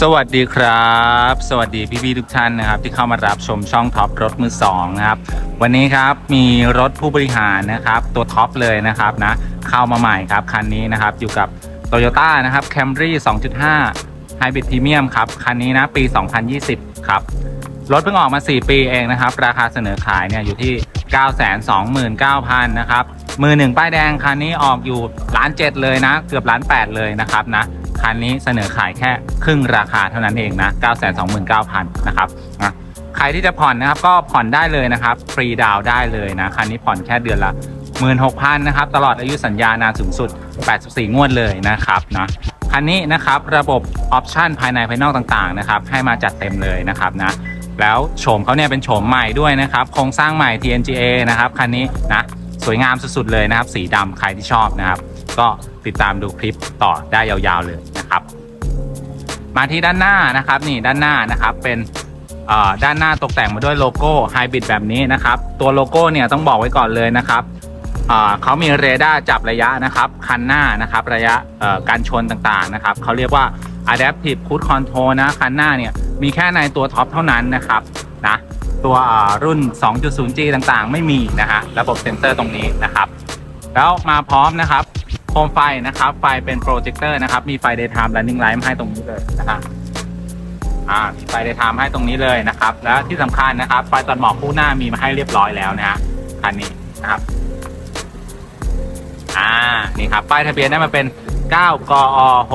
สวัสดีครับ สวัสดีพี่ๆทุกท่านนะครับ ที่เข้ามารับชมช่องท็อปรถมือสองนะครับวันนี้ครับมีรถผู้บริหารนะครับ ตัวท็อปเลยนะครับนะเข้ามาใหม่ครับคันนี้นะครับอยู่กับ Toyota นะครับ Camry 2.5 Hybrid Premium ครับคันนี้นะปี 2020 ครับรถเพิ่งออกมา 4 ปีเองนะครับ ราคาเสนอขายเนี่ยอยู่ที่ 929,000นะครับมือหนึ่งป้ายแดงคันนี้ออกอยู่ล้านเจ็ดเลยนะ เกือบล้านแปดเลยนะครับนะ คันนี้เสนอขายแค่ครึ่งราคาเท่านั้นเองนะ 929,000 นะครับนะใครที่จะผ่อนนะครับก็ผ่อนได้เลยนะครับ ฟรีดาวน์ได้เลยนะ คันนี้ผ่อนแค่เดือนละ 16,000 นะครับ ตลอดอายุสัญญานานสูงสุด 84 งวดเลยนะครับนะคันนี้นะครับระบบออปชันภายในภายนอกต่างๆนะครับให้มาจัดเต็มเลยนะครับนะแล้วโฉมเขาเนี่ยเป็นโฉมใหม่ด้วยนะครับโครงสร้างใหม่ TNGA นะครับคันนี้นะสวยงามสุดๆเลยนะครับ สีดำใครที่ชอบนะครับ ก็ติดตามดูคลิปต่อได้ยาวๆเลย มาที่ด้านหน้านะครับ นี่ด้านหน้านะครับเป็นด้านหน้าตกแต่งมาด้วยโลโก้ไฮบริดแบบนี้นะครับ ตัวโลโก้เนี่ยต้องบอกไว้ก่อนเลยนะครับเขามีเรดาร์จับระยะนะครับคันหน้านะครับระยะการชนต่างๆนะครับเขาเรียกว่า adaptive cruise control นะคันหน้าเนี่ยมีแค่ในตัวท็อปเท่านั้นนะครับนะตัวรุ่น 2.0G ต่างๆ ไม่มีนะฮะระบบเซ็นเซอร์ตรงนี้นะครับ แล้วมาพร้อมนะครับ มไฟนะครับ ไฟเป็นโปรเจคเตอร์นะครับ มีไฟ daytime running light มาให้ตรงนี้เลยนะครับอ่ามีไฟ daytime ให้ตรงนี้เลยนะครับ แล้วที่สำคัญนะครับ ไฟตอนหมอกคู่หน้ามีมาให้เรียบร้อยแล้วนะฮะคันนี้นะครับ อ่า นี่ครับ ป้ายทะเบียนได้มาเป็น 9 กอ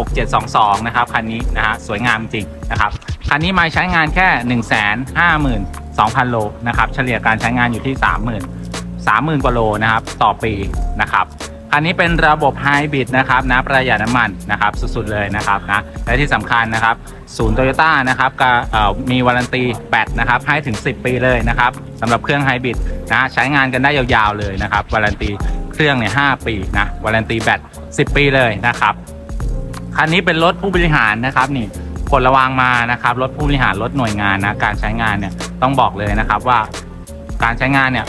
6722 นะครับ คันนี้นะฮะ สวยงามจริงนะครับ คันนี้มาใช้งานแค่ 152,000 โลนะครับ เฉลี่ยการใช้งานอยู่ที่ 30,000 30,000 กว่าโลนะครับ ต่อปีนะครับ คันนี้เป็นระบบไฮบริดนะครับนะประหยัดน้ำมันนะครับสุดๆเลยนะครับนะและที่สำคัญนะครับศูนย์โตโยต้านะครับก็มีวารันตีแบตนะครับให้ถึง 10 ปีเลยนะครับสำหรับเครื่องไฮบริดนะใช้งานกันได้ยาวๆเลยนะครับวารันตีเครื่องเนี่ย5ปีนะวารันตีแบต10 ปีเลยนะครับคันนี้เป็นรถผู้บริหารนะครับนี่ผลระวางมานะครับรถผู้บริหารรถหน่วยงานนะการใช้งานเนี่ยต้องบอกเลยนะครับว่าการใช้งานเนี่ย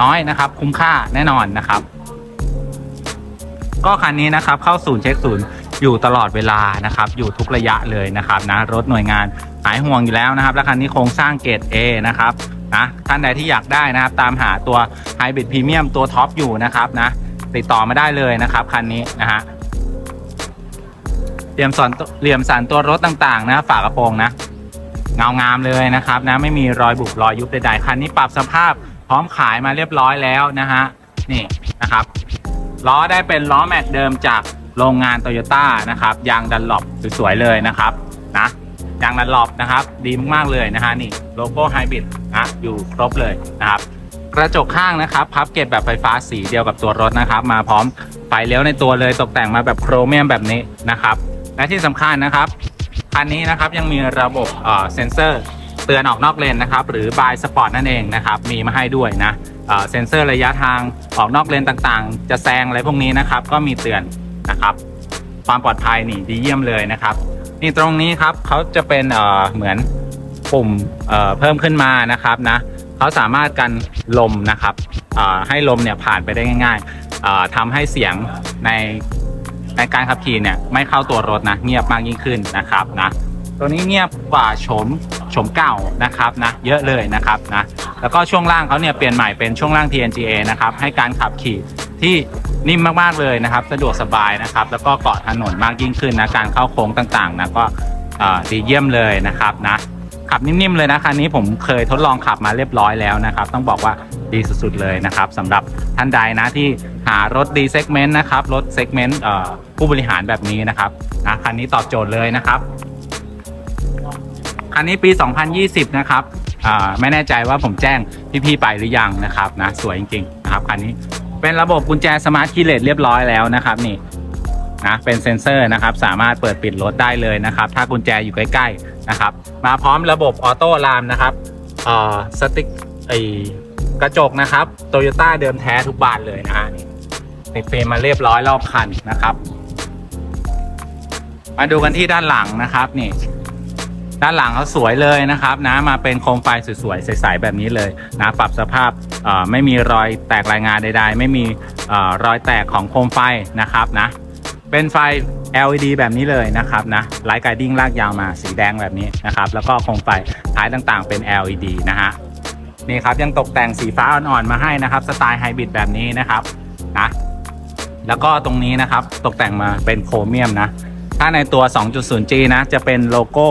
น้อยนะครับคุ้มค่าแน่นอนนะครับ ก็คันนี้นะครับเข้าศูนย์เช็คศูนย์อยู่ตลอดเวลานะครับอยู่ทุกระยะเลยนะครับนะรถหน่วยงานหายห่วงอยู่แล้วนะครับ และคันนี้โครงสร้างเกรด A นะครับนะท่านใดที่อยากได้นะครับ ตามหาตัว Hybrid Premium ตัวท็อปอยู่นะครับนะติดต่อมาได้เลยนะครับคันนี้นะฮะเหลี่ยมสอนเหลี่ยมสันตัวรถต่างๆ นะฝากระโปรงนะเงางามเลยนะครับนะไม่มีรอยบุบรอยยุบใดๆคันนี้ปรับสภาพพร้อมขายมาเรียบร้อยแล้วนะฮะนี่นะครับ ล้อได้เป็นล้อแม็กเดิมจากโรงงานโตโยต้านะครับยางดันหลบสวยๆเลยนะครับนะยางดันหลบนะครับ ดีมากๆเลยนะฮะนี่โลโก้ไฮบริดนะอยู่ครบเลยนะครับกระจกข้างนะครับพับเก็บแบบไฟฟ้าสีเดียวกับตัวรถนะครับ มาพร้อมไฟเลี้ยวในตัวเลยตกแต่งมาแบบโครเมียมแบบนี้นะครับ และที่สำคัญนะครับคันนี้นะครับยังมีระบบเอ่อเซ็นเซอร์เตือนออกนอกเลนนะครับ หรือบายสปอร์ตนั่นเองนะครับ มีมาให้ด้วยนะ เซ็นเซอร์ระยะทางออกนอกเลนต่างๆ จะแซงอะไรพวกนี้นะครับ ก็มีเตือนนะครับ ความปลอดภัยนี่ดีเยี่ยมเลยนะครับ นี่ตรงนี้ครับเขาจะเป็นเหมือนปุ่มเพิ่มขึ้นมานะครับนะเขาสามารถกันลมนะครับให้ลมเนี่ยผ่านไปได้ง่ายๆทำให้เสียงในในการขับขี่เนี่ยไม่เข้าตัวรถนะเงียบมากยิ่งขึ้นนะครับนะตัวนี้เงียบกว่าโฉม โฉมเก่านะครับนะเยอะเลยนะครับนะแล้วก็ช่วงล่างเขาเนี่ยเปลี่ยนใหม่เป็นช่วงล่าง TNGA นะครับให้การขับขี่ที่นิ่มมากๆเลยนะครับ สะดวกสบายนะครับ แล้วก็เกาะถนนมากยิ่งขึ้นนะการเข้าโค้งต่างๆนะก็ดีเยี่ยมเลยนะครับนะขับนิ่มๆเลยนะคันนี้ผมเคยทดลองขับมาเรียบร้อยแล้วนะครับ ต้องบอกว่าดีสุดๆเลยนะครับสำหรับท่านใดนะที่หารถดีเซกเมนต์นะครับรถเซกเมนต์ผู้บริหารแบบนี้นะครับนะคันนี้ตอบโจทย์เลยนะครับ คันนี้ปี 2020 นะครับอ่าไม่แน่ใจว่าผมแจ้งพี่ๆไปหรือยังนะครับนะสวยจริงๆนะครับคันนี้เป็นระบบกุญแจสมาร์ทคีย์เลสเรียบร้อยแล้วนะครับนี่นะเป็นเซ็นเซอร์นะครับสามารถเปิดปิดรถได้เลยนะครับ ถ้ากุญแจอยู่ใกล้ๆนะครับมาพร้อมระบบออโต้ลามนะครับอ่อสติ๊กไอกระจกนะครับโตโยต้าเดิมแท้ทุกบานเลยนะฮะนี่ติดเฟรมมาเรียบร้อยรอบคันนะครับ มาดูกันที่ด้านหลังนะครับนี่ ด้านหลังเขาสวยเลยนะครับนะมาเป็นโคมไฟสวยๆใสๆแบบนี้เลยนะปรับสภาพไม่มีรอยแตกรายงานใด ๆ ไม่มีอรอยแตกของโคมไฟนะครับนะเป็นไฟ LED แบบนี้เลยนะครับนะไลท์ไกดิ้งลากยาวมาสีแดงแบบนี้นะครับแล้วก็โคมไฟท้ายต่างๆเป็น LED นะฮะนี่ครับยังตกแต่งสีฟ้าอ่อนๆมาให้นะครับสไตล์ไฮบริดแบบนี้นะครับนะแล้วก็ตรงนี้นะครับตกแต่งมาเป็นโครเมียมนะถ้าในตัว 2.0G นะจะเป็นโลโก้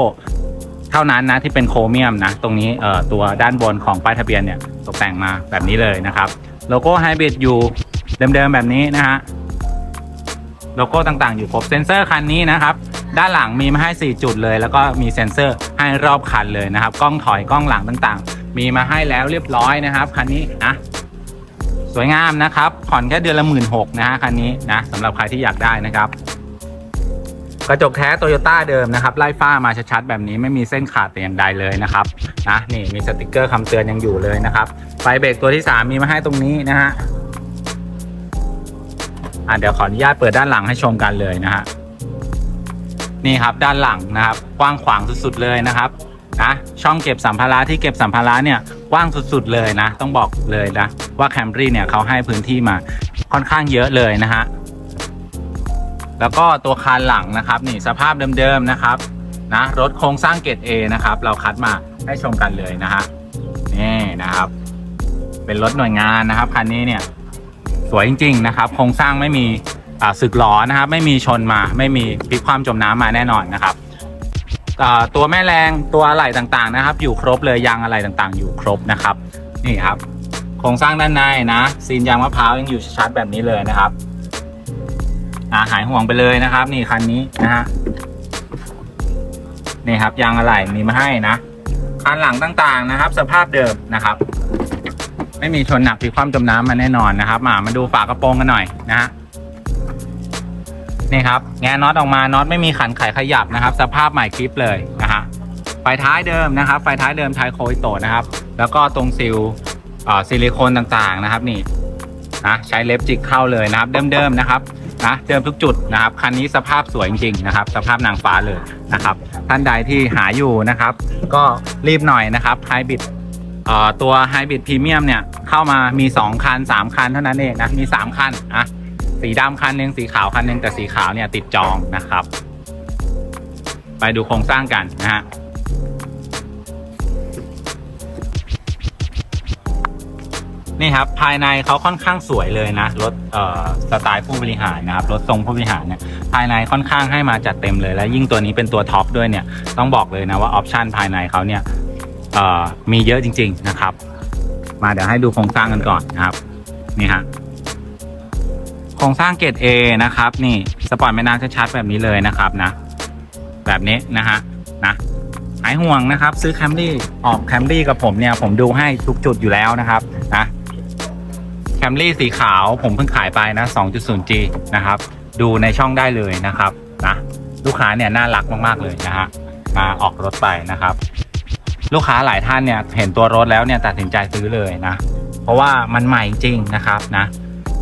เท่านั้นนะที่เป็นโครเมียมนะ ตรงนี้เอ่อตัวด้านบนของป้ายทะเบียนเนี่ยตกแต่งมาแบบนี้เลยนะครับโลโก้ไฮบริดอยู่เดิมๆแบบนี้นะฮะโลโก้ต่างๆ อยู่ครบเซ็นเซอร์คันนี้นะครับ ด้านหลังมีมาให้ 4 จุดเลย แล้วก็มีเซ็นเซอร์ให้รอบคันเลยนะครับ กล้องถอยกล้องหลังต่างๆ มีมาให้แล้วเรียบร้อยนะครับคันนี้นะสวยงามนะครับผ่อนแค่เดือนละหมื่นหกนะฮะคันนี้นะสำหรับใครที่อยากได้นะครับ กระจกแท้โตโยต้าเดิมนะครับไล่ฝ้ามาชัดๆแบบนี้ไม่มีเส้นขาดแต่อย่างใดเลยนะครับนะนี่มีสติกเกอร์คำเตือนยังอยู่เลยนะครับไฟเบรกตัวที่ 3 มีมาให้ตรงนี้นะฮะอะเดี๋ยวขออนุญาตเปิดด้านหลังให้ชมกันเลยนะฮะนี่ครับด้านหลังนะครับ กว้างขวางสุดๆเลยนะครับนะช่องเก็บสัมภาระที่เก็บสัมภาระเนี่ยกว้างสุดๆเลยนะ ต้องบอกเลยนะว่าแคมรี่เนี่ยเขาให้พื้นที่มาค่อนข้างเยอะเลยนะฮะ แล้วก็ตัวคานหลังนะครับนี่สภาพเดิมๆนะครับนะรถโครงสร้างเกรด A นะครับ เราคัดมาให้ชมกันเลยนะฮะนี่นะครับ เป็นรถหน่วยงานนะครับคันนี้เนี่ยสวยจริง ๆ นะครับ โครงสร้างไม่มีอ่าสึกหลอนะครับ ไม่มีชนมา ไม่มีพลิกความจมน้ำมาแน่นอนนะครับอ่าตัวแม่แรงตัวอะไหล่ต่างๆนะครับ อยู่ครบเลยยางอะไหล่ต่างๆ อยู่ครบนะครับ นี่ครับ โครงสร้างด้านในนะซีนยางมะพร้าวยังอยู่ชัดแบบนี้เลยนะครับ อ่าหายห่วงไปเลยนะครับ นี่คันนี้นะฮะนี่ครับยางอะไหล่มีมาให้นะคันหลังต่างๆนะครับ สภาพเดิมนะครับ ไม่มีชนหนักพลิกความจมน้ำมาแน่นอนนะครับมามาดูฝากระโปรงกันหน่อยนะฮะนี่ครับแงน็อตออกมาน็อตไม่มีขันไขขยับนะครับ สภาพใหม่คลิปเลยนะฮะไฟท้ายเดิมนะครับ ไฟท้ายเดิมไทยโคอิโตนะครับ แล้วก็ตรงซิลอ่าซิลิโคนต่างๆนะครับ นี่นะใช้เล็บจิกเข้าเลยนะครับ เดิมๆนะครับ นะเดิมทุกจุดนะครับคันนี้สภาพสวยจริงๆนะครับ สภาพนางฟ้าเลยนะครับ ท่านใดที่หาอยู่นะครับ ก็รีบหน่อยนะครับไฮบริดเอ่อตัวไฮบริดพรีเมียมเนี่ยเข้ามามี 2 คัน 3 คันเท่านั้นเองนะมี 3 คันอะสีดำคันหนึ่งสีขาวคันหนึ่งแต่สีขาวเนี่ยติดจองนะครับ ไปดูโครงสร้างกันนะฮะ นี่ครับภายในเขาค่อนข้างสวยเลยนะรถเอ่อสไตล์ผู้บริหารนะครับรถทรงผู้บริหารเนี่ยภายในค่อนข้างให้มาจัดเต็มเลย และยิ่งตัวนี้เป็นตัวท็อปด้วยเนี่ยต้องบอกเลยนะว่าออปชันภายในเขาเนี่ยเอ่อมีเยอะจริง ๆนะครับ มาเดี๋ยวให้ดูโครงสร้างกันก่อนนะครับนี่ฮะโครงสร้างเกรด A นะครับนี่สปอร์ตไม่นานชัดๆแบบนี้เลยนะครับนะ แบบนี้นะฮะนะหายห่วงนะครับ ซื้อแคมรี่ออกแคมรี่กับผมเนี่ยผมดูให้ทุกจุดอยู่แล้วนะครับนะ แคมรี่สีขาวผมเพิ่งขายไปนะ 2.0G นะครับ ดูในช่องได้เลยนะครับนะลูกค้าเนี่ยน่ารักมากๆเลยนะฮะมาออกรถไปนะครับ ลูกค้าหลายท่านเนี่ยเห็นตัวรถแล้วเนี่ยตัดสินใจซื้อเลยนะ เพราะว่ามันใหม่จริงนะครับนะ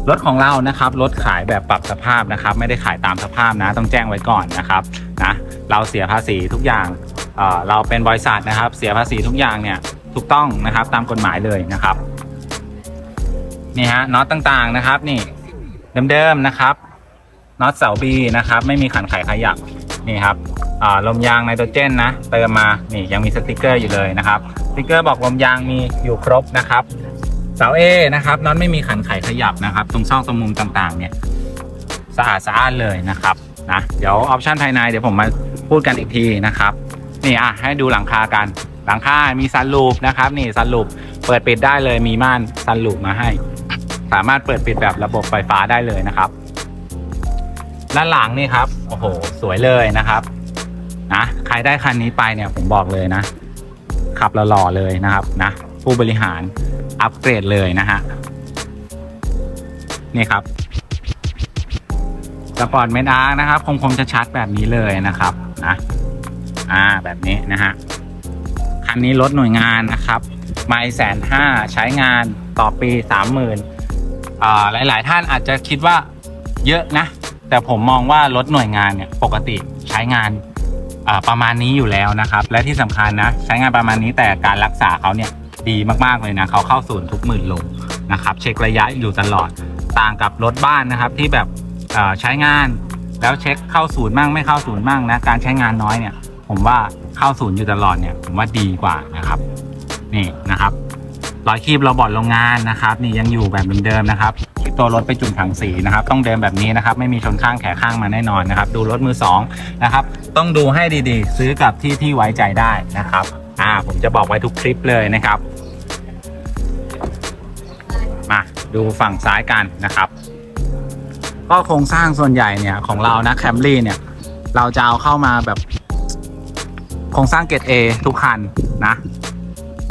รถของเรานะครับรถขายแบบปรับสภาพนะครับ ไม่ได้ขายตามสภาพนะ ต้องแจ้งไว้ก่อนนะครับนะเราเสียภาษีทุกอย่างเอ่อเราเป็นบริษัทนะครับ เสียภาษีทุกอย่างเนี่ยถูกต้องนะครับตามกฎหมายเลยนะครับ นี่ฮะน็อตต่างๆนะครับ นี่เดิมๆนะครับน็อตเสาบีนะครับ ไม่มีขันไขขยับนี่ครับลมยางไนโตรเจนนะเติมมานี่ยังมีสติกเกอร์อยู่เลยนะครับสติกเกอร์บอกลมยางมีอยู่ครบนะครับ เสาเอนะครับน็อตไม่มีขันไขขยับนะครับ ตรงช่องตรงมุมต่างๆ เนี่ยสะอาดสะอาดเลยนะครับนะเดี๋ยวออปชันภายในเดี๋ยวผมมาพูดกันอีกทีนะครับนี่อะให้ดูหลังคากันหลังคา มีซันลูปนะครับ นี่ซันลูปเปิดปิดได้เลย มีม่านซันลูปมาให้ สามารถเปิดปิดแบบระบบไฟฟ้าได้เลยนะครับ ด้านหลังนี่ครับโอ้โหสวยเลยนะครับนะใครได้คันนี้ไปเนี่ยผมบอกเลยนะ ขับหล่อๆเลยนะครับนะผู้บริหารอัปเกรดเลยนะฮะนี่ครับสปอร์ตเมนอาร์นะครับคมๆชัดๆแบบนี้เลยนะครับนะอ่าแบบนี้นะฮะคันนี้รถหน่วยงานนะครับ ไม่แสนห้าใช้งานต่อปีสามหมื่น หลาย ๆ ท่านอาจจะคิดว่าเยอะนะ แต่ผมมองว่ารถหน่วยงานเนี่ยปกติใช้งานประมาณนี้อยู่แล้วนะครับ และที่สำคัญนะใช้งานประมาณนี้แต่การรักษาเขาเนี่ยดีมากๆเลยนะเขาเข้าศูนย์ทุกหมื่นโลนะครับ เช็คระยะอยู่ตลอดต่างกับรถบ้านนะครับที่แบบใช้งานแล้วเช็คเข้าศูนย์มั่งไม่เข้าศูนย์มั่งนะการใช้งานน้อยเนี่ย ผมว่าเข้าศูนย์อยู่ตลอดเนี่ยผมว่าดีกว่านะครับนี่นะครับ รอยคีบเราบอดโรงงานนะครับนี่ยังอยู่แบบเดิมๆนะครับที่ตัวรถไปจุ่มถังสีนะครับต้องเดินแบบนี้นะครับไม่มีชนข้างแขนข้างมาแน่นอนนะครับดูรถมือสองนะครับต้องดูให้ดีๆ ซื้อกับที่ที่ไว้ใจได้นะครับอ่าผมจะบอกไว้ทุกคลิปเลยนะครับ มาดูฝั่งซ้ายกันนะครับ ก็โครงสร้างส่วนใหญ่เนี่ยของเรานะแคมรี่เนี่ยเราจะเอาเข้ามาแบบโครงสร้างเกรด A ทุกคันนะ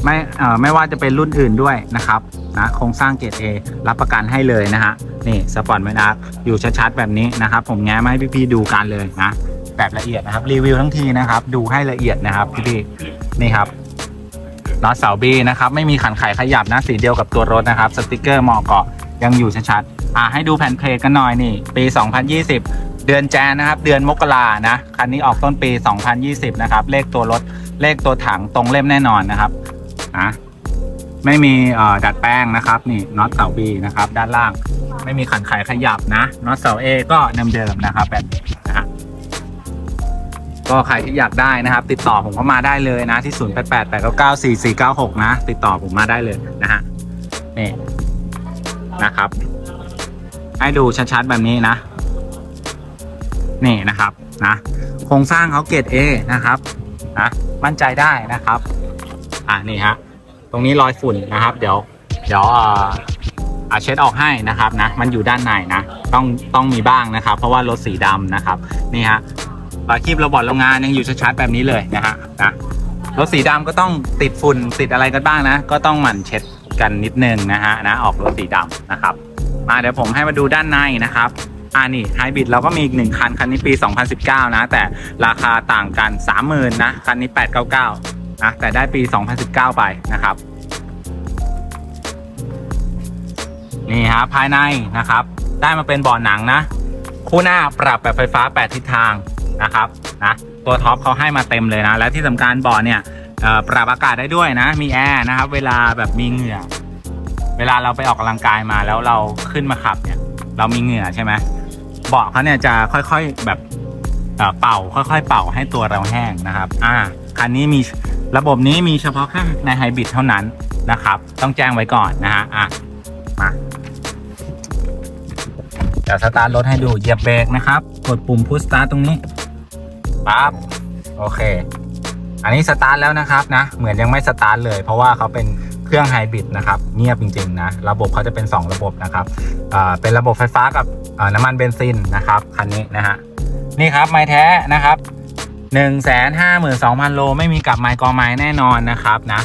ไม่เอ่อไม่ว่าจะเป็นรุ่นอื่นด้วยนะครับนะโครงสร้างเกรด A รับประกันให้เลยนะฮะนี่สปอร์ตเมนอาร์อยู่ชัดๆแบบนี้นะครับ ผมแง้มาให้พี่ๆดูกันเลยนะแบบละเอียดนะครับรีวิวทั้งทีนะครับ ดูให้ละเอียดนะครับพี่ๆนี่ครับน็อตเสาบีนะครับไม่มีขันไขขยับนะสีเดียวกับตัวรถนะครับสติกเกอร์หมาะเกาะยังอยู่ชัดๆอ่าให้ดูแผ่นเพลทกันหน่อยนี่ ปี 2020 เดือนแจนนะครับ เดือนมกรานะคันนี้ออกต้นปี 2020 นะครับ เลขตัวรถเลขตัวถังตรงเล่มแน่นอนนะครับ นะไม่มีดัดแป้งนะครับ นี่น็อตเสาบีนะครับ ด้านล่าง ไม่มีขันไขขยับนะน็อตเสาเอก็เดิมๆนะครับแบบนี้นะฮะก็ใครที่อยากได้นะครับ ติดต่อผมก็มาได้เลยนะที่ 0 8 8 8 9 9 4 4 9 6 นะ ติดต่อผมมาได้เลยนะฮะนี่นะครับ ให้ดูชัดๆแบบนี้นะ นี่นะครับนะโครงสร้างเขาเกรด A นะครับนะมั่นใจได้นะครับ อ่านี่ฮะ รงนี้รอยฝุ่นนะครับ เดี๋ยวเดี๋ยวเอออ่าเช็ดออกให้นะครับนะ มันอยู่ด้านในนะ ต้องต้องมีบ้างนะครับ เพราะว่ารถสีดำนะครับนี่ฮะรอยคีบระบอดโรงงานยังอยู่ชัดๆแบบนี้เลยนะฮะนะรถสีดำก็ต้องติดฝุ่นติดอะไรกันบ้างนะ ก็ต้องหมั่นเช็ดกันนิดนึงนะฮะนะออกรถสีดำนะครับ มาเดี๋ยวผมให้มาดูด้านในนะครับอ่านี่ไฮบริดเราก็มีอีกหนึ่งคัน คันนี้ปี 2019 นะ แต่ราคาต่างกัน 30,000นะ คันนี้ 899 นะแต่ได้ปี 2019 ไปนะครับ นี่ฮะภายในนะครับ ได้มาเป็นเบาะหนังนะ คู่หน้าปรับแบบไฟฟ้า 8 ทิศทางนะครับนะตัวท็อปเขาให้มาเต็มเลยนะ และที่สำคัญเบาะเนี่ยปรับอากาศได้ด้วยนะ มีแอร์นะครับ เวลาแบบมีเหงื่อ เวลาเราไปออกกำลังกายมาแล้วเราขึ้นมาขับเนี่ย เรามีเหงื่อใช่ไหมเบาะเขาเนี่ยจะค่อยๆแบบเป่า ค่อย ๆ เป่าให้ตัวเราแห้งนะครับ อ่า คันนี้มีระบบนี้มีเฉพาะแค่ในไฮบริดเท่านั้นนะครับ ต้องแจ้งไว้ก่อนนะฮะอะมาเดี๋ยวสตาร์ทรถให้ดูเหยียบเบรกนะครับ กดปุ่มพุชสตาร์ทตรงนี้ปั๊บโอเค อันนี้สตาร์ทแล้วนะครับนะ เหมือนยังไม่สตาร์ทเลย เพราะว่าเขาเป็นเครื่องไฮบริดนะครับ เงียบจริง ๆ นะ ระบบเขาจะเป็น 2 ระบบนะครับอ่าเป็นระบบไฟฟ้ากับน้ำมันเบนซินนะครับ คันนี้นะฮะนี่ครับไม้แท้นะครับ 1 5 2 0 0 0 โลไม่มีกลับไม้กอไม้แน่นอนนะครับนะ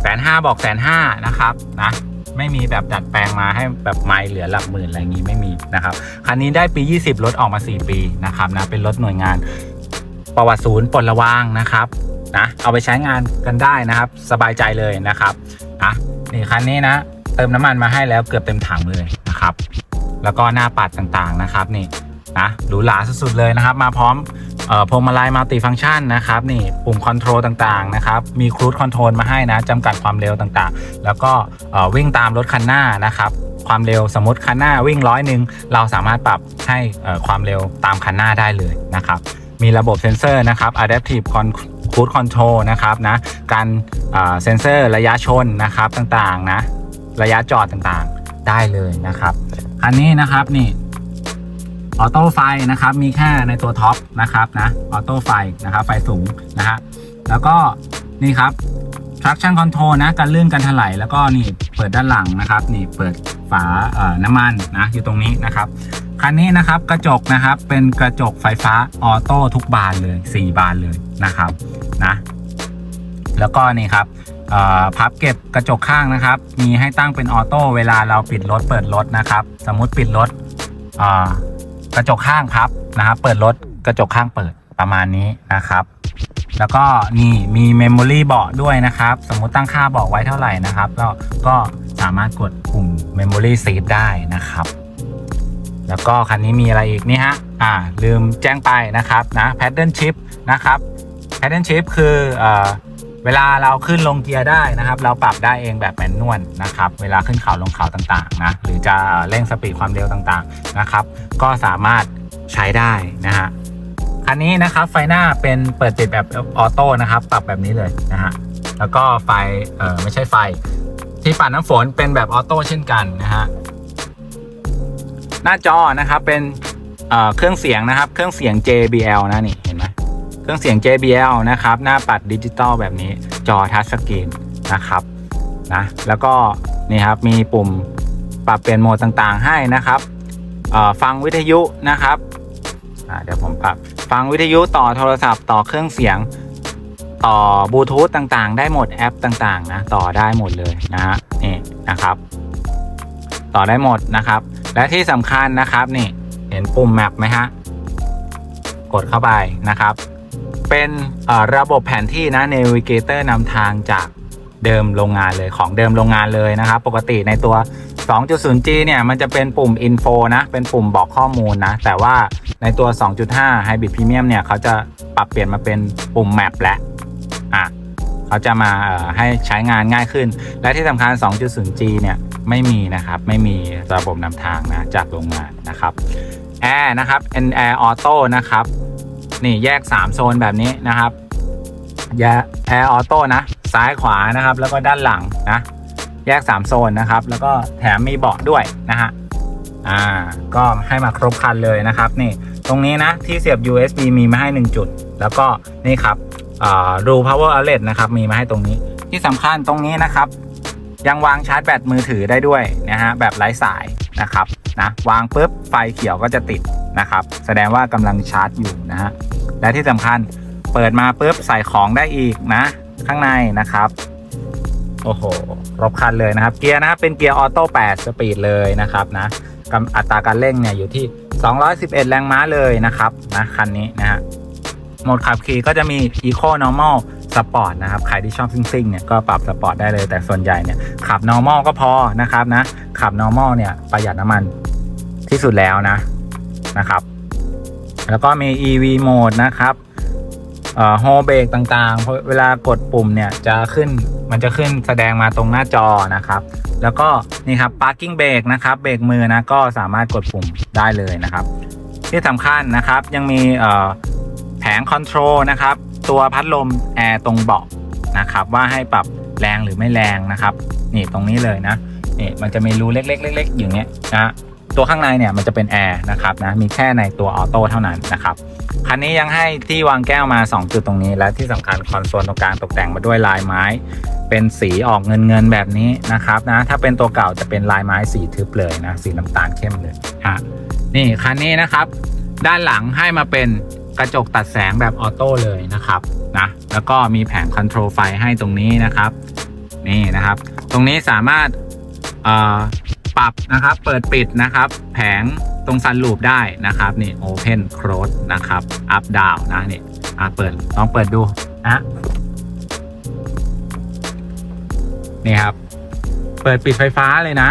แสนห้าบอกแสนห้านะครับนะไม่มีแบบดัดแปลงมาให้แบบไม้เหลือหลักหมื่นอะไรอย่างนี้ไม่มีนะครับคันนี้ได้ปี 20 รถออกมา 4 ปีนะครับนะเป็นรถหน่วยงานประวัติศูนย์ปลดระวางนะครับนะเอาไปใช้งานกันได้นะครับ สบายใจเลยนะครับนะนี่คันนี้นะ เติมน้ำมันมาให้แล้วเกือบเต็มถังเลยนะครับ แล้วก็หน้าปัดต่างๆนะครับ นี่ นะหรูหราสุดๆเลยนะครับ มาพร้อมออพวงมาลัยมัลติฟังก์ชันนะครับนี่ปุ่มคอนโทรลต่างๆนะครับมีครู e คอนโทรลมาให้นะจำกัดความเร็วต่างๆ แล้วก็วิ่งตามรถคันหน้านะครับความเร็วสมมติคันหน้าวิ่งร้อยหนึ่งเราสามารถปรับให้ความเร็วตามคันหน้าได้เลยนะครับมีระบบเซ็นเซอร์นะครับ Adaptive Cruise Control นะครับนะการเซ็นเซอร์ระยะชนนะครับต่างๆนะระยะจอดต่างๆได้เลยนะครับคันนี้นะครับนี่ ออโต้ไฟนะครับมีแค่ในตัวท็อปนะครับนะออโต้ไฟนะครับไฟสูงนะฮะแล้วก็นี่ครับ traction control นะการลื่นการถลายแล้วก็นี่เปิดด้านหลังนะครับ นี่เปิดฝาเอ่อน้ำมันนะอยู่ตรงนี้นะครับคันนี้นะครับกระจกนะครับเป็นกระจกไฟฟ้าออโต้ทุกบานเลย 4 บานเลยนะครับนะแล้วก็นี่ครับเอ่อพับเก็บกระจกข้างนะครับ มีให้ตั้งเป็นออโต้เวลาเราปิดรถเปิดรถนะครับ สมมติปิดรถอ่อ กระจกข้างพับนะครับเปิดรถกระจกข้างเปิดประมาณนี้นะครับ แล้วก็นี่มีเมมโมรี่เบาะด้วยนะครับ สมมุติตั้งค่าเบาะไว้เท่าไหร่นะครับแล้วก็สามารถกดปุ่ม Memory Seat ได้นะครับแล้วก็คันนี้มีอะไรอีกนี่ฮะ อ่า ลืมแจ้งไปนะครับนะ Paddle Shift นะครับ Paddle Shift คือเอ่อ เวลาเราขึ้นลงเกียร์ได้นะครับ เราปรับได้เองแบบแมนนวลนะครับ เวลาขึ้นเขาลงเขาต่างๆนะหรือจะเร่งสปีดความเร็วต่างๆนะครับ ก็สามารถใช้ได้นะฮะคันนี้นะครับไฟหน้าเป็นเปิดปิดแบบออโต้นะครับ ปรับแบบนี้เลยนะฮะแล้วก็ไฟเออไม่ใช่ไฟ ที่ปัดน้ำฝนเป็นแบบออโต้เช่นกันนะฮะหน้าจอนะครับเป็นเเครื่องเสียงนะครับ เครื่องเสียง JBL นะนี่ เครื่องเสียง JBL นะครับ หน้าปัดดิจิตอลแบบนี้จอทัชสกรีนนะครับนะแล้วก็นี่ครับมีปุ่มปรับเปลี่ยนโหมดต่างๆ ให้นะครับฟังวิทยุนะครับเดี๋ยวผมปรับฟังวิทยุต่อโทรศัพท์ต่อเครื่องเสียงต่อบลูทูธต่างๆ ได้หมดแอปต่างๆนะต่อได้หมดเลยนะฮะนี่นะครับ ต่อได้หมดนะครับ และที่สำคัญนะครับนี่เห็นปุ่มแมปไหมฮะกดเข้าไปนะครับ เป็นระบบแผนที่นะ Navigator นำทางจากเดิมโรงงานเลยของเดิมโรงงานเลยนะครับ ปกติในตัว 2.0G เนี่ย มันจะเป็นปุ่ม Info นะ เป็นปุ่มบอกข้อมูลนะ แต่ว่าในตัว 2.5 Hybrid Premium เนี่ย เขาจะปรับเปลี่ยนมาเป็นปุ่ม Map และอะเขาจะมาให้ใช้งานง่ายขึ้น และที่สำคัญ 2.0G เนี่ย ไม่มีนะครับ ไม่มีระบบนำทางนะ จากโรงงานนะครับแอร์นะครับ N Air Auto นะครับ นี่แยก 3 โซนแบบนี้นะครับแยกแอร์ออโต้นะ ซ้ายขวานะครับ แล้วก็ด้านหลังนะ แยก 3 โซนนะครับ แล้วก็แถมมีเบาะด้วยนะฮะอ่าก็ให้มาครบคันเลยนะครับนี่ตรงนี้นะ ที่เสียบ USB มีมาให้ 1 จุด แล้วก็นี่ครับอ่ารู power outlet นะครับ มีมาให้ตรงนี้ที่สำคัญตรงนี้นะครับ ยังวางชาร์จแบตมือถือได้ด้วยนะฮะแบบไร้สายนะครับนะวางปุ๊บไฟเขียวก็จะติด นะครับ แสดงว่ากำลังชาร์จอยู่นะฮะและที่สำคัญเปิดมาปุ๊บใส่ของได้อีกนะ ข้างในนะครับ โอ้โหรบคันเลยนะครับ เกียร์นะครับเป็นเกียร์ออโต้8สปีดเลยนะครับนะกำอัตราการเร่งเนี่ยอยู่ที่ 211 แรงม้าเลยนะครับนะคันนี้นะฮะโหมดขับขี่ก็จะมี Eco Normal Sport นะครับ ใครที่ชอบซิ่งๆเนี่ยก็ปรับสปอร์ตได้เลยแต่ส่วนใหญ่เนี่ยขับ normal ก็พอนะครับนะขับ normal เนี่ยประหยัดน้ำมันที่สุดแล้วนะ นะครับ แล้วก็มี EV mode นะครับเอ่อ h o เบรกต่างๆเพราะเวลากดปุ่มเนี่ยจะขึ้นมันจะขึ้นแสดงมาตรงหน้าจอนะครับ แล้วก็นี่ครับ parking brake นะครับเบรกมือนะก็สามารถกดปุ่มได้เลยนะครับ ที่สำคัญนะครับยังมีแผงคอนโทรลนะครับ ตัวพัดลมแอร์ตรงเบาะนะครับ ว่าให้ปรับแรงหรือไม่แรงนะครับ นี่ตรงนี้เลยนะนี่มันจะมีรูเล็กๆเล็กๆอย่างเงี้ยนะ ตัวข้างในเนี่ยมันจะเป็นแอร์นะครับนะมีแค่ในตัวออโต้เท่านั้นนะครับคันนี้ยังให้ที่วางแก้วมา 2 จุดตรงนี้ และที่สำคัญคอนโซลตรงกลางตกแต่งมาด้วยลายไม้ เป็นสีออกเงินเงินแบบนี้นะครับนะถ้าเป็นตัวเก่าจะเป็นลายไม้สีทึบเลยนะสีน้ำตาลเข้มเลยฮะนี่คันนี้นะครับด้านหลังให้มาเป็นกระจกตัดแสงแบบออโต้เลยนะครับนะแล้วก็มีแผงคอนโทรลไฟให้ตรงนี้นะครับนี่นะครับ ตรงนี้สามารถเอ่อ ปรับนะครับ เปิดปิดนะครับ แผงตรงซันลูปได้นะครับ นี่ Open Close นะครับ Up Down นะนี่อะเปิดลองเปิดดูนะนี่ครับ เปิดปิดไฟฟ้าเลยนะ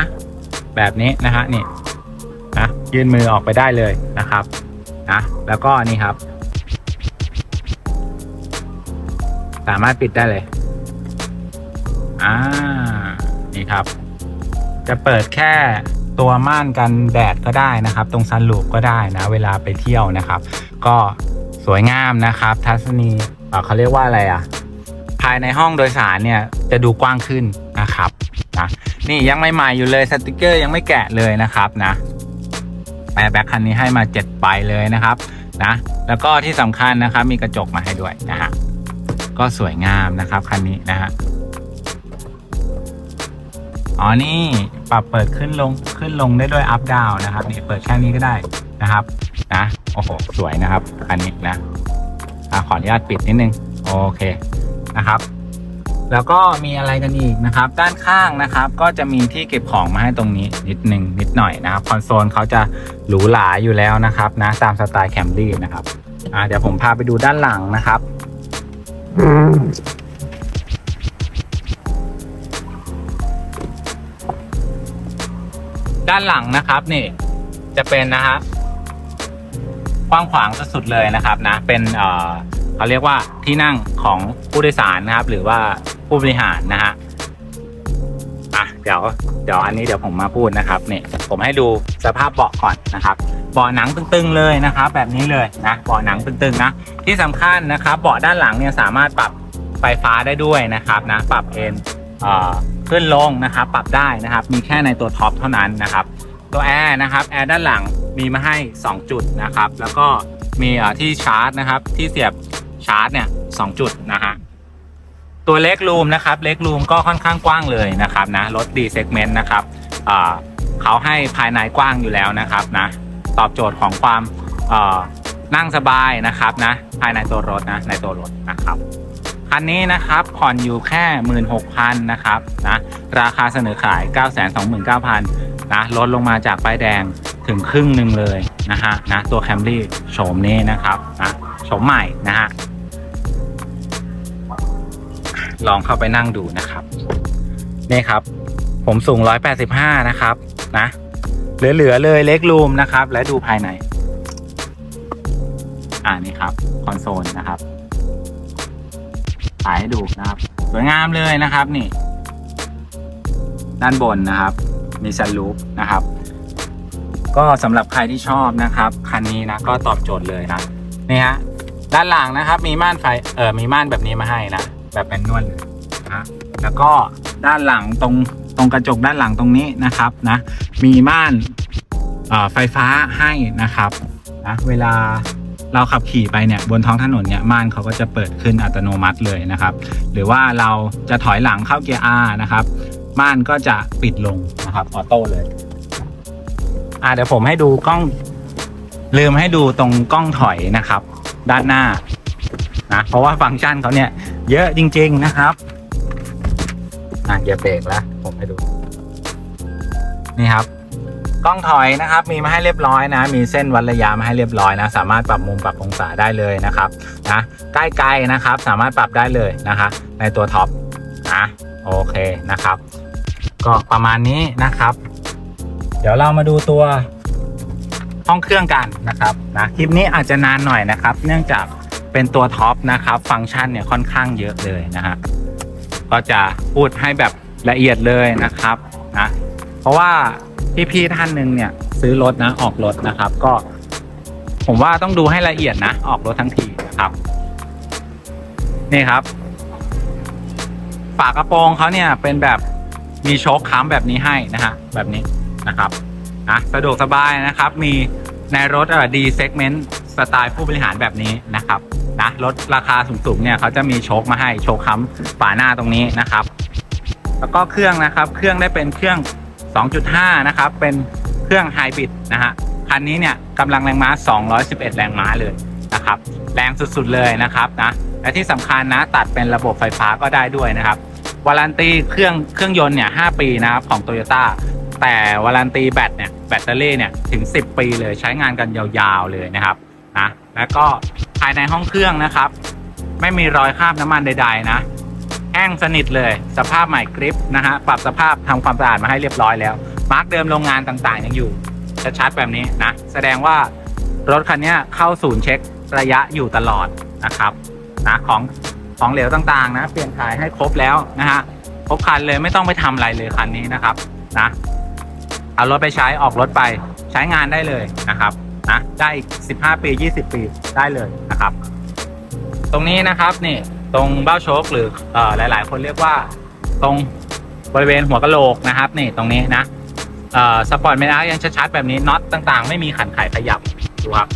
แบบนี้นะฮะนี่นะยื่นมือออกไปได้เลยนะครับนะแล้วก็นี่ครับ สามารถปิดได้เลยอ่านี่ครับ จะเปิดแค่ตัวม่านกันแดดก็ได้นะครับ ตรงซันลูปก็ได้นะ เวลาไปเที่ยวนะครับ ก็สวยงามนะครับ ทัศนีเขาเรียกว่าอะไรอะ ภายในห้องโดยสารเนี่ยจะดูกว้างขึ้นนะครับนะนี่ยังไม่ใหม่อยู่เลยสติกเกอร์ยังไม่แกะเลยนะครับนะแอร์แบ็คคันนี้ให้มา7ใบเลยนะครับนะแล้วก็ที่สำคัญนะครับมีกระจกมาให้ด้วยนะฮะก็สวยงามนะครับคันนี้นะฮะ อ๋อนี่ปรับเปิดขึ้นลงขึ้นลงได้ด้วยอัพดาวนะครับนี่เปิดแค่นี้ก็ได้นะครับนะโอ้โหสวยนะครับอันนี้นะอะขออนุญาตปิดนิดนึงโอเคนะครับ แล้วก็มีอะไรกันอีกนะครับ ด้านข้างนะครับ ก็จะมีที่เก็บของมาให้ตรงนี้นิดนึงนิดหน่อยนะครับคอนโซลเขาจะหรูหราอยู่แล้วนะครับนะตามสไตล์แคมรี่นะครับอ่าเดี๋ยวผมพาไปดูด้านหลังนะครับ ด้านหลังนะครับนี่จะเป็นนะฮะกว้างขวางสุดๆเลยนะครับนะเป็นเอ่อเขาเรียกว่าที่นั่งของผู้โดยสารนะครับ หรือว่าผู้บริหารนะฮะอะเดี๋ยวเดี๋ยวอันนี้เดี๋ยวผมมาพูดนะครับนี่ผมให้ดูสภาพเบาะก่อนนะครับเบาะหนังตึงๆเลยนะครับ แบบนี้เลยนะเบาะหนังตึงๆนะที่สำคัญนะครับเบาะด้านหลังเนี่ยสามารถปรับไฟฟ้าได้ด้วยนะครับนะปรับเอนเอ่อ ขึ้นลงนะครับปรับได้นะครับ มีแค่ในตัวท็อปเท่านั้นนะครับ ตัวแอร์นะครับแอร์ด้านหลังมีมาให้ 2 จุดนะครับ แล้วก็มีที่ชาร์จนะครับ ที่เสียบชาร์จเนี่ยสองจุดนะฮะตัวเล็กรูมนะครับ เล็กรูมก็ค่อนข้างกว้างเลยนะครับนะรถดีเซกเมนต์นะครับเขาให้ภายในกว้างอยู่แล้วนะครับนะตอบโจทย์ของความนั่งสบายนะครับนะภายในตัวรถนะในตัวรถนะครับ คันนี้นะครับผ่อนอยู่แค่ 16,000นะครับนะราคาเสนอขาย 929,000นะลดลงมาจากป้ายแดงถึงครึ่งหนึ่งเลยนะฮะนะตัวแคมรี่โฉมนี้นะครับนะโฉมใหม่นะฮะลองเข้าไปนั่งดูนะครับนี่ครับ ผมสูง 185 นะครับนะเหลือๆเลยเล็กรูมนะครับ และดูภายใน อ่านี่ครับ คอนโซลนะครับ ถ่ายให้ดูนะครับ สวยงามเลยนะครับนี่ ด้านบนนะครับ มีซันลูปนะครับ ก็สำหรับใครที่ชอบนะครับคันนี้นะก็ตอบโจทย์เลยนะนี่ฮะด้านหลังนะครับ มีม่านไฟเออมีม่านแบบนี้มาให้นะแบบเป็นนวลเลยนะแล้วก็ด้านหลังตรงตรงกระจกด้านหลังตรงนี้นะครับนะมีม่านเอ่อไฟฟ้าให้นะครับนะเวลา เราขับขี่ไปเนี่ยบนท้องถนนเนี่ยม่านเขาก็จะเปิดขึ้นอัตโนมัติเลยนะครับ หรือว่าเราจะถอยหลังเข้าเกียร์ R นะครับม่านก็จะปิดลงนะครับออโต้เลยอ่าเดี๋ยวผมให้ดูกล้อง ลืมให้ดูตรงกล้องถอยนะครับ ด้านหน้านะเพราะว่าฟังก์ชันเขาเนี่ย เยอะจริง ๆนะครับอะอย่าเบรกแล้วผมให้ดู นี่ครับ กล้องถอยนะครับ มีมาให้เรียบร้อยนะ มีเส้นวัดระยะมาให้เรียบร้อยนะ สามารถปรับมุมปรับองศาได้เลยนะครับนะใกล้ไกลนะครับ สามารถปรับได้เลยนะคะ ในตัวท็อปนะโอเคนะครับ ก็ประมาณนี้นะครับ เดี๋ยวเรามาดูตัวห้องเครื่องกันนะครับนะคลิปนี้อาจจะนานหน่อยนะครับ เนื่องจากเป็นตัวท็อปนะครับ ฟังก์ชันเนี่ยค่อนข้างเยอะเลยนะฮะก็จะพูดให้แบบละเอียดเลยนะครับนะเพราะว่า พี่ๆท่านหนึ่งเนี่ย ซื้อรถนะออกรถนะครับ ก็ ผมว่าต้องดูให้ละเอียดนะ ออกรถทั้งทีนะครับ นี่ครับ ฝากระโปรงเขาเนี่ยเป็นแบบมีโชคค้ำแบบนี้ให้นะฮะแบบนี้นะครับนะสะดวกสบายนะครับ มีในรถดีเซกเมนต์สไตล์ผู้บริหารแบบนี้นะครับนะรถราคาสูงๆเนี่ยเขาจะมีโชคมาให้โชคค้ำฝาหน้าตรงนี้นะครับ แล้วก็เครื่องนะครับ เครื่องได้เป็นเครื่อง 2.5 นะครับ เป็นเครื่องไฮบริดนะฮะ คันนี้เนี่ยกำลังแรงม้า 211 แรงม้าเลยนะครับ แรงสุดๆเลยนะครับนะ และที่สำคัญนะตัดเป็นระบบไฟฟ้าก็ได้ด้วยนะครับ วารันตีเครื่องเครื่องยนต์เนี่ย 5 ปีนะครับของ Toyota แต่วารันตีแบตเนี่ยแบตเตอรี่เนี่ยถึง 10 ปีเลยใช้งานกันยาวๆเลยนะครับนะ แล้วก็ภายในห้องเครื่องนะครับ ไม่มีรอยคราบน้ำมันใด ๆ นะ แห้งสนิทเลย สภาพใหม่กริปนะฮะ ปรับสภาพทำความสะอาดมาให้เรียบร้อยแล้ว มาร์กเดิมโรงงานต่างๆ ยังอยู่ชัดๆแบบนี้นะ แสดงว่ารถคันนี้เข้าศูนย์เช็คระยะอยู่ตลอดนะครับนะของของเหลวต่างๆ นะ เปลี่ยนถ่ายให้ครบแล้วนะฮะครบคันเลยไม่ต้องไปทำอะไรเลยคันนี้นะครับนะเอารถไปใช้ออกรถไปใช้งานได้เลยนะครับนะได้อีก 15 ปี 20 ปีได้เลยนะครับ ตรงนี้นะครับนี่ ตรงเบ้าโชคหรือหลาย ๆ คนเรียกว่าตรงบริเวณหัวกะโหลกนะครับนี่ตรงนี้นะสปอร์ตเมนอาร์ยังชัดๆแบบนี้น็อตต่างๆ ไม่มีขันไขขยับดูครับ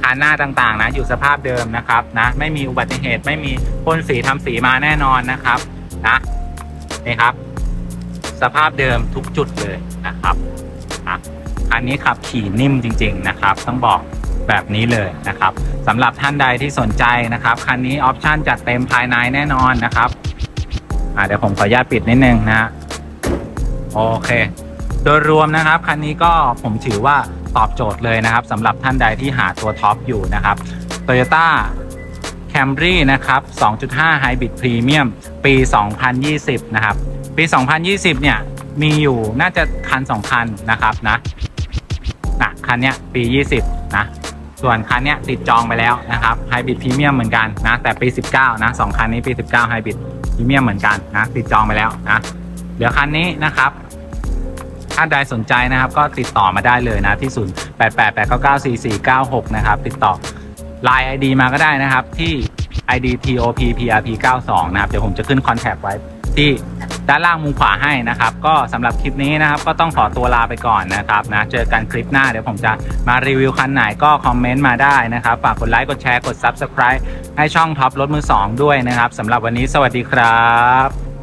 คานหน้าต่างๆนะอยู่สภาพเดิมนะครับนะไม่มีอุบัติเหตุไม่มีพ่นสีทำสีมาแน่นอนนะครับนะนี่ครับ สภาพเดิมทุกจุดเลยนะครับนะคันนี้ขับขี่นิ่มจริง ๆ นะครับ ต้องบอก แบบนี้เลยนะครับสำหรับท่านใดที่สนใจนะครับคันนี้ออปชั่นจัดเต็มภายในแน่นอนนะครับเดี๋ยวผมขออนุญาตปิดนิดนึงนะฮะโอเค โดยรวมนะครับคันนี้ก็ผมถือว่าตอบโจทย์เลยนะครับสำหรับท่านใดที่หาตัวท็อปอยู่นะครับ Toyota Camry นะครับ 2.5 Hybrid Premium ปี 2020 นะครับ ปี 2020 เนี่ย มีอยู่น่าจะคันสองคันนะครับนะนะคันเนี้ยปี 20 นะ ส่วนคันเนี้ยติดจองไปแล้วนะครับ Hybrid Premium เหมือนกันนะแต่ปี 19 นะสองคันนี้ปี 19 Hybrid Premium เหมือนกันนะติดจองไปแล้วนะเดี๋ยวคันนี้นะครับท่านใดสนใจนะครับก็ติดต่อมาได้เลยนะที่ 0 8 8 8 9 9 4 4 9 6 นะครับ ติดต่อ Line ID มาก็ได้นะครับที่ ID TOP PRP 92 นะครับ เดี๋ยวผมจะขึ้นคอนแทคไว้ ที่ด้านล่างมุมขวาให้นะครับ ก็สำหรับคลิปนี้นะครับ ก็ต้องขอตัวลาไปก่อนนะครับนะเจอกันคลิปหน้าเดี๋ยวผมจะมารีวิวคันไหนก็คอมเมนต์มาได้นะครับฝากกดไลค์กดแชร์กด Subscribe ให้ช่องท็อปรถมือ 2 ด้วยนะครับสำหรับวันนี้สวัสดีครับ